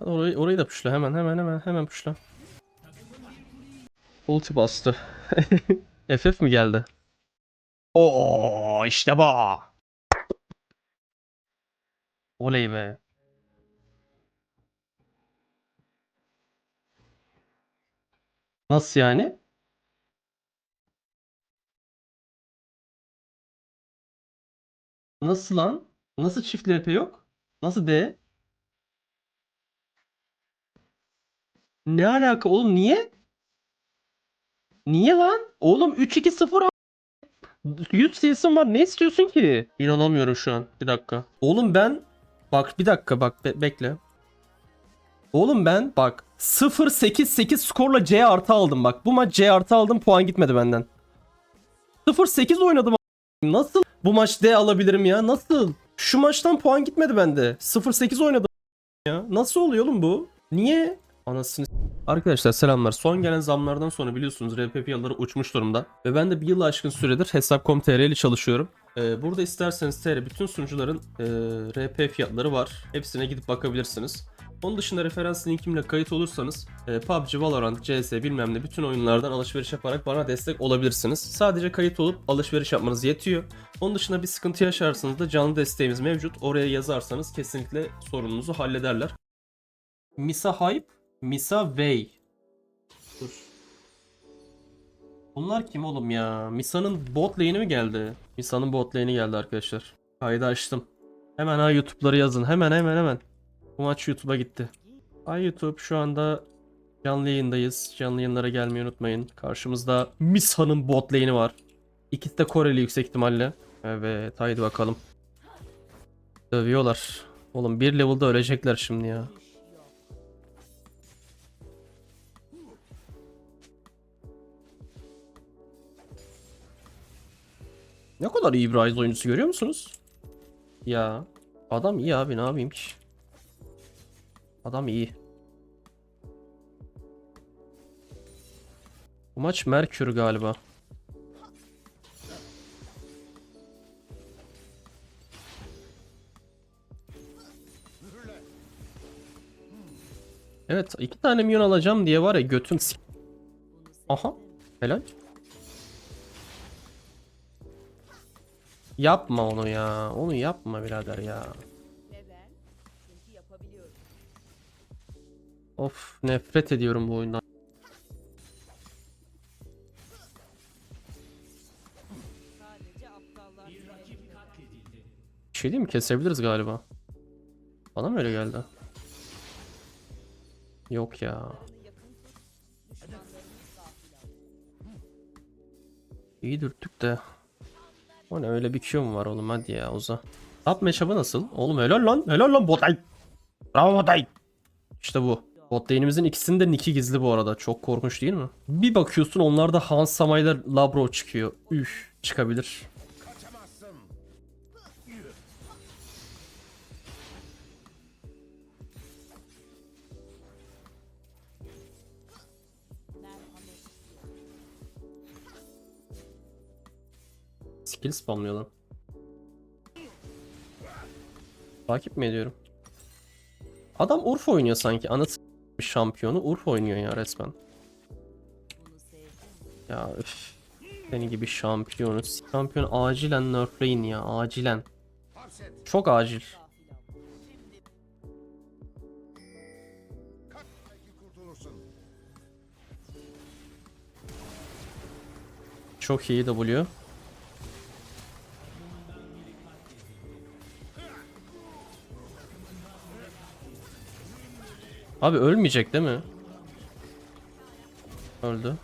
Orayı, orayı da puşla hemen hemen hemen hemen puşla. Ulti bastı. FF mi geldi? Oo işte bu. Oley be. Nasıl yani? Nasıl lan? Nasıl çift LP yok? Nasıl D? Ne alaka oğlum niye? Niye lan? Oğlum 3-2-0 a- 100 season var ne istiyorsun ki? İnanamıyorum şu an. Bir dakika. Oğlum ben bak bir dakika bak be- bekle. Oğlum ben bak 0-8-8 skorla C artı aldım bak. Bu maç C artı aldım puan gitmedi benden. 0-8 oynadım Nasıl bu maç D alabilirim ya? Nasıl? Şu maçtan puan gitmedi bende. 0-8 oynadım ya. Nasıl oluyor oğlum bu? Niye? Anasını Arkadaşlar selamlar. Son gelen zamlardan sonra biliyorsunuz RP fiyatları uçmuş durumda. Ve ben de bir yıl aşkın süredir Hesap.com.tr ile çalışıyorum. Ee, burada isterseniz TR bütün sunucuların e, RP fiyatları var. Hepsine gidip bakabilirsiniz. Onun dışında referans linkimle kayıt olursanız e, PUBG, Valorant, CS bilmem ne bütün oyunlardan alışveriş yaparak bana destek olabilirsiniz. Sadece kayıt olup alışveriş yapmanız yetiyor. Onun dışında bir sıkıntı yaşarsanız da canlı desteğimiz mevcut. Oraya yazarsanız kesinlikle sorununuzu hallederler. Misa Hype, Misa Way. Dur. Bunlar kim oğlum ya? Misa'nın bot lane'i mi geldi? Misa'nın bot lane'i geldi arkadaşlar. Kaydı açtım. Hemen ha YouTube'ları yazın. Hemen hemen hemen. Bu maç YouTube'a gitti. Ay YouTube şu anda canlı yayındayız. Canlı yayınlara gelmeyi unutmayın. Karşımızda Misa'nın bot lane'i var. İkisi de Koreli yüksek ihtimalle. Evet haydi bakalım. Dövüyorlar. Oğlum bir level'da ölecekler şimdi ya. Ne kadar iyi bir Ryze oyuncusu görüyor musunuz? Ya adam iyi abi ne yapayım ki? Adam iyi. Bu maç Merkür galiba. Evet iki tane milyon alacağım diye var ya götüm Aha helal. Yapma onu ya. Onu yapma birader ya. Of nefret ediyorum bu oyundan. Bir şey değil mi? Kesebiliriz galiba. Bana mı öyle geldi? Yok ya. İyi dürttük de. O ne öyle bir Q mu var oğlum hadi ya uza. Top matchup'ı nasıl? Oğlum helal lan helal lan botay. Bravo botay. İşte bu. Bot lane'imizin ikisinin de nick'i gizli bu arada. Çok korkunç değil mi? Bir bakıyorsun onlarda Hans Samay'la Labro çıkıyor. Üf çıkabilir. Skill spamlıyor lan. Takip mi ediyorum? Adam Urf oynuyor sanki. Anası şampiyonu Urf oynuyor ya resmen. Ya üf. Seni gibi şampiyonu. Şampiyon acilen nerfleyin ya acilen. Çok acil. Çok iyi W. Abi ölmeyecek değil mi? Öldü.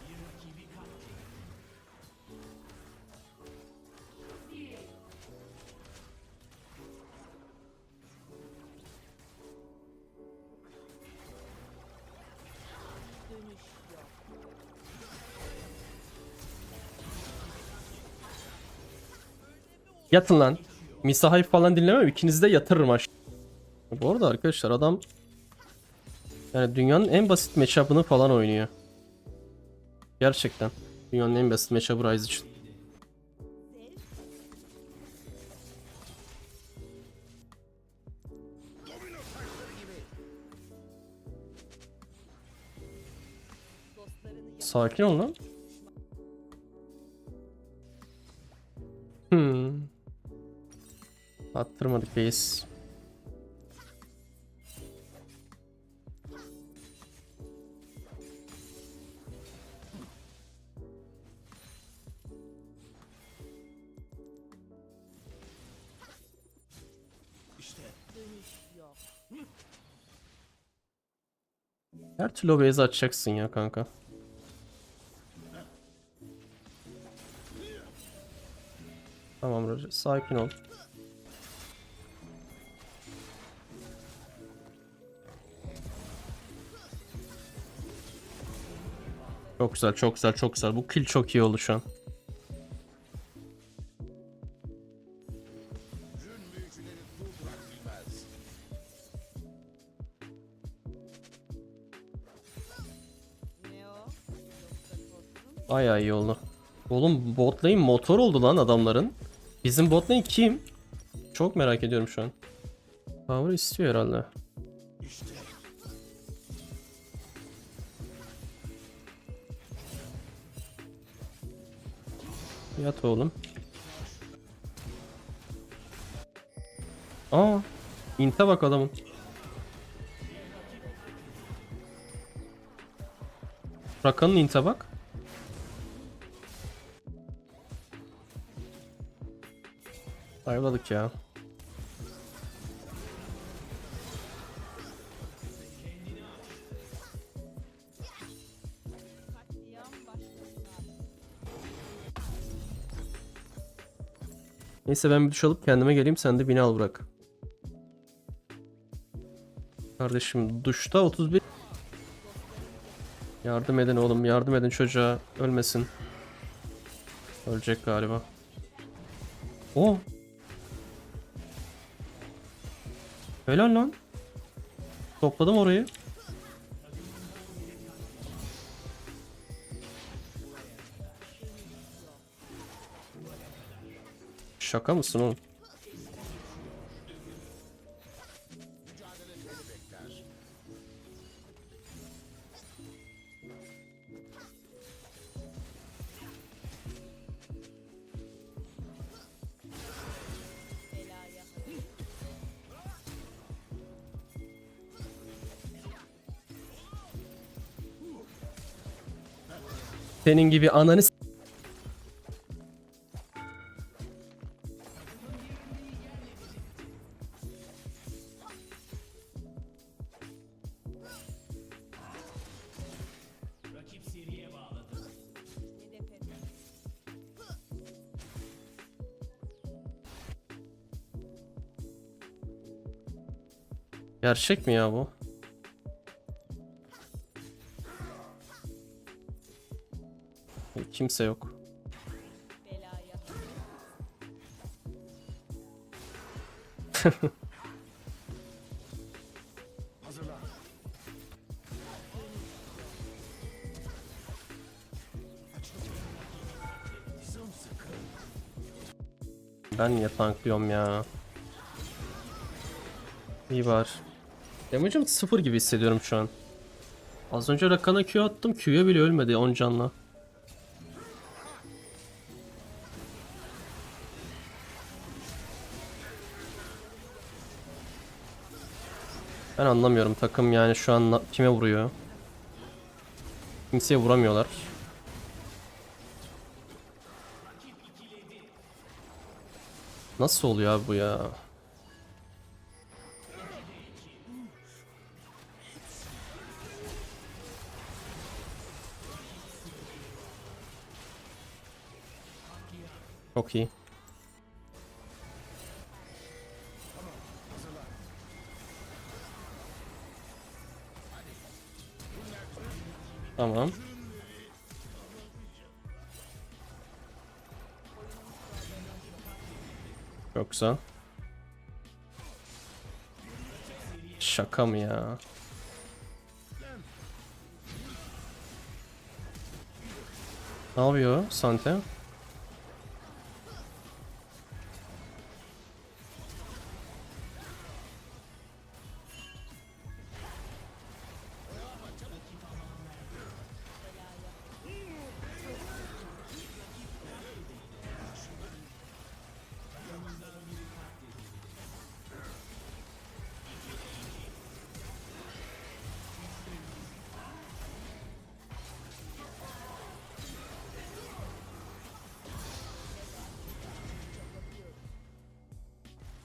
Yatın lan. Misahayı falan dinlemem. İkinizi de yatırırım aşağı. Bu arada arkadaşlar adam yani dünyanın en basit matchup'ını falan oynuyor. Gerçekten. Dünyanın en basit matchup'ı Ryze için. Sakin ol lan. Hmm. Attırmadık base. Her türlü o base açacaksın ya kanka. Tamam Roger. Sakin ol. Çok güzel, çok güzel, çok güzel. Bu kill çok iyi oldu şu an. Bayağı iyi oldu. Oğlum bot motor oldu lan adamların. Bizim bot kim? Çok merak ediyorum şu an. Power istiyor herhalde. Yat oğlum. Aa, inte bak adamın. Rakan'ın inte bak. Ayvalık ya. Neyse ben bir duş alıp kendime geleyim sen de beni al bırak. Kardeşim duşta 31 Yardım edin oğlum yardım edin çocuğa ölmesin. Ölecek galiba. O. Helal lan. Topladım orayı. Şaka mısın oğlum? Senin gibi ananı s-. Gerçek mi ya bu? Kimse yok. Ben niye tanklıyorum ya? İyi var. Damage'ım sıfır gibi hissediyorum şu an. Az önce Rakan'a Q attım. Q'ya bile ölmedi 10 canla. Ben anlamıyorum takım yani şu an kime vuruyor? Kimseye vuramıyorlar. Nasıl oluyor abi bu ya? Çok iyi. Tamam. Güzel. Şaka mı ya? Ne yapıyor Sante?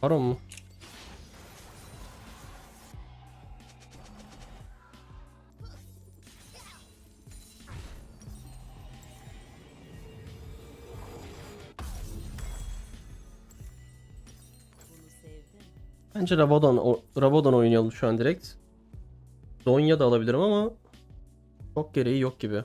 Baron mu? Bence Rabadon, Rabadon oynayalım şu an direkt. Zonya da alabilirim ama çok gereği yok gibi.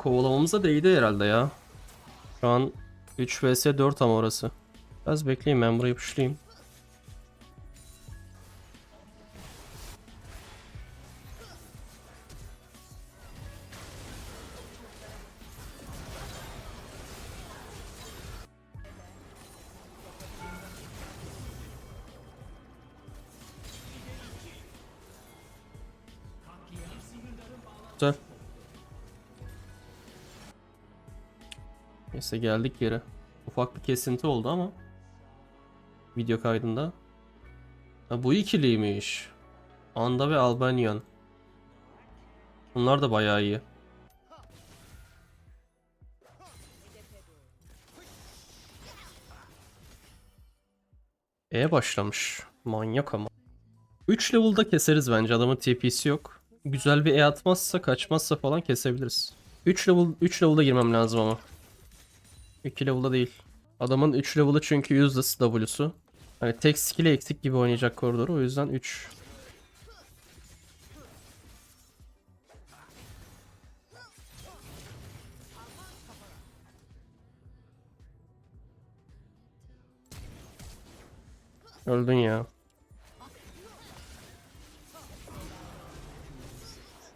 Kovalamamıza değdi herhalde ya. Şu an 3 vs 4 ama orası. Biraz bekleyin ben burayı pushlayayım. Güzel. Neyse geldik geri. Ufak bir kesinti oldu ama video kaydında. Ha, bu ikiliymiş. Anda ve Albanian. Bunlar da bayağı iyi. E başlamış. Manyak ama. 3 level'da keseriz bence. Adamın TP'si yok. Güzel bir E atmazsa, kaçmazsa falan kesebiliriz. 3 level 3 level'da girmem lazım ama. 2 level'da değil. Adamın 3 level'ı çünkü useless W'su. Hani tek skill'i eksik gibi oynayacak koridoru. O yüzden 3. Öldün ya.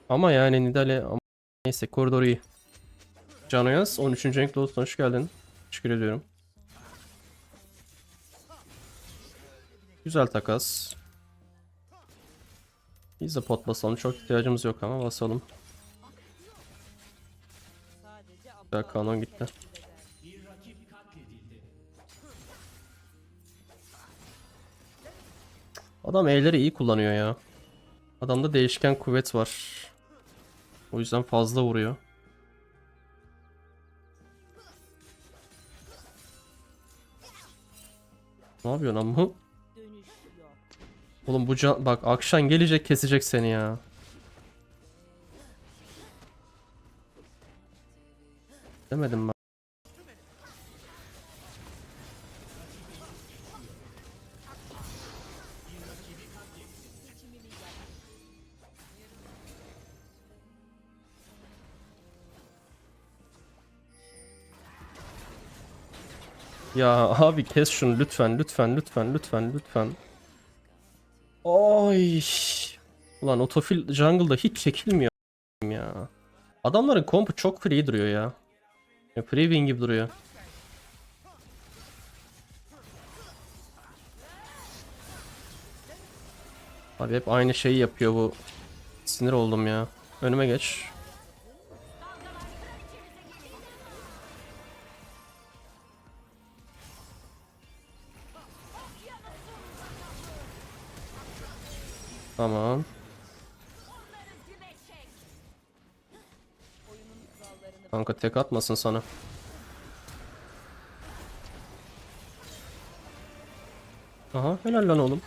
Ama yani Nidale ama neyse koridor iyi. Canoyaz 13. renkli olsun hoş geldin. Teşekkür ediyorum. Güzel takas. Biz de pot basalım. Çok ihtiyacımız yok ama basalım. Güzel kanon gitti. Adam E'leri iyi kullanıyor ya. Adamda değişken kuvvet var. O yüzden fazla vuruyor. Ne yapıyorsun amma? Oğlum bu can... Bak akşam gelecek kesecek seni ya. Demedim ben. Ya abi kes şunu lütfen lütfen lütfen lütfen lütfen. Ay. Ulan otofil jungle'da hiç çekilmiyor ya. Adamların kompu çok free duruyor ya. ya free win gibi duruyor. Abi hep aynı şeyi yapıyor bu. Sinir oldum ya. Önüme geç. Tamam. Kanka tek atmasın sana. Aha helal lan oğlum.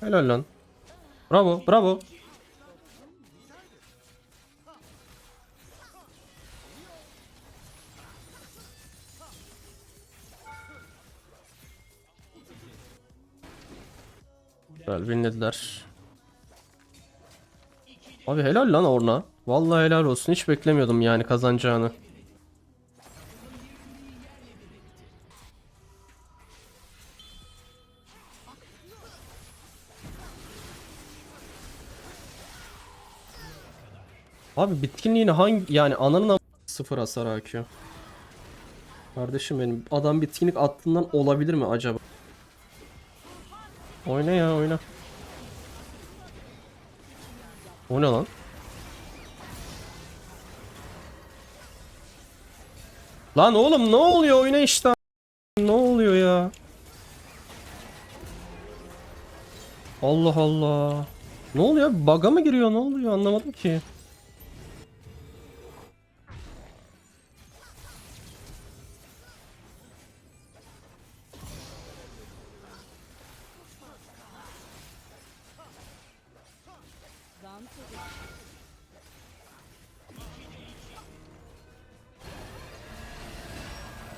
Helal lan. Bravo bravo. Winlediler. Abi helal lan Orna. Vallahi helal olsun. Hiç beklemiyordum yani kazanacağını. Abi bitkinliğini hangi yani ananın sıfır hasar akıyor. Kardeşim benim adam bitkinlik attığından olabilir mi acaba? Oyna ya oyna. O ne lan? Lan oğlum ne oluyor oyuna işte. Ne oluyor ya? Allah Allah. Ne oluyor? Bug'a mı giriyor? Ne oluyor? Anlamadım ki.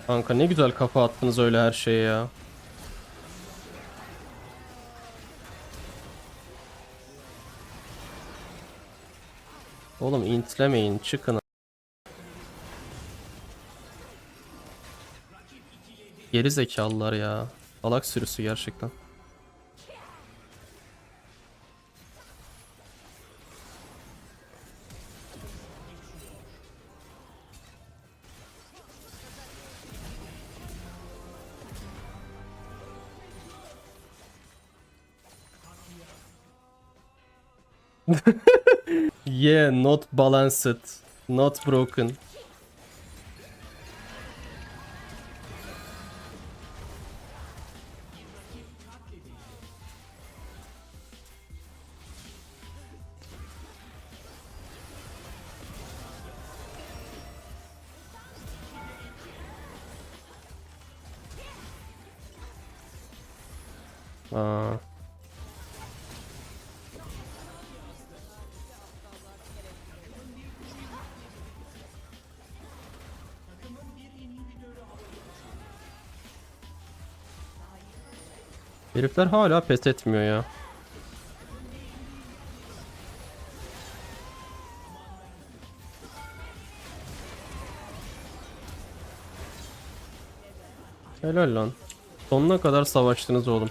Kanka ne güzel kafa attınız öyle her şeye ya. Oğlum intlemeyin çıkın. Geri zekalılar ya. Salak sürüsü gerçekten. Yeah, not balanced. Not broken. Herifler hala pes etmiyor ya. Helal lan. Sonuna kadar savaştınız oğlum.